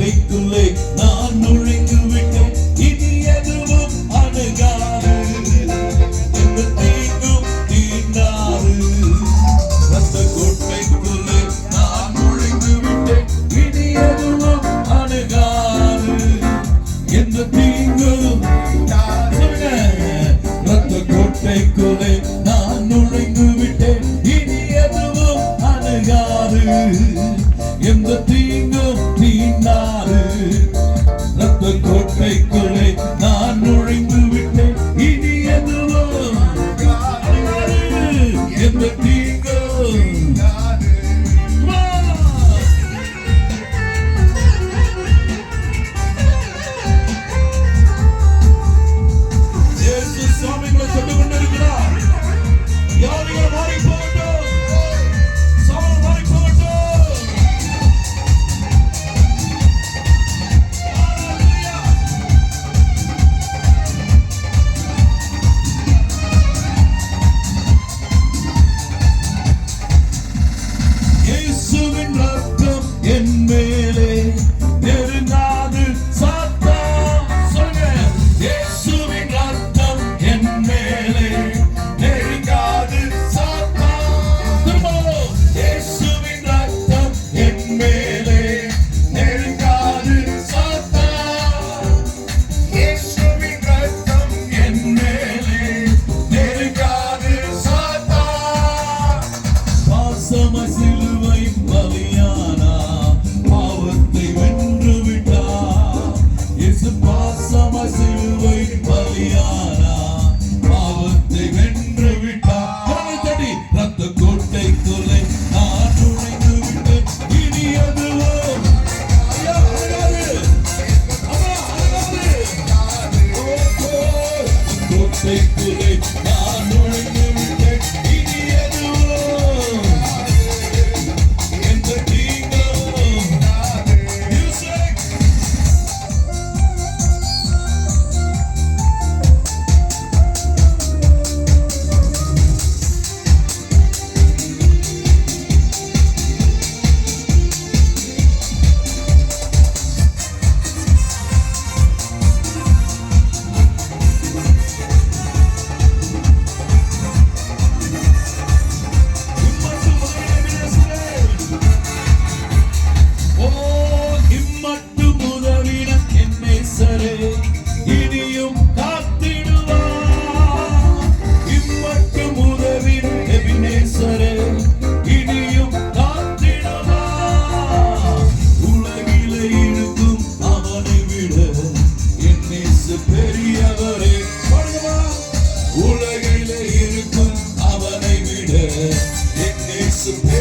கோட்டைக்குள்ளே நான் நுழைந்து விட்டேன் கொள்ளாது ரத்த கோட்டை கொலை நான் me. It needs some.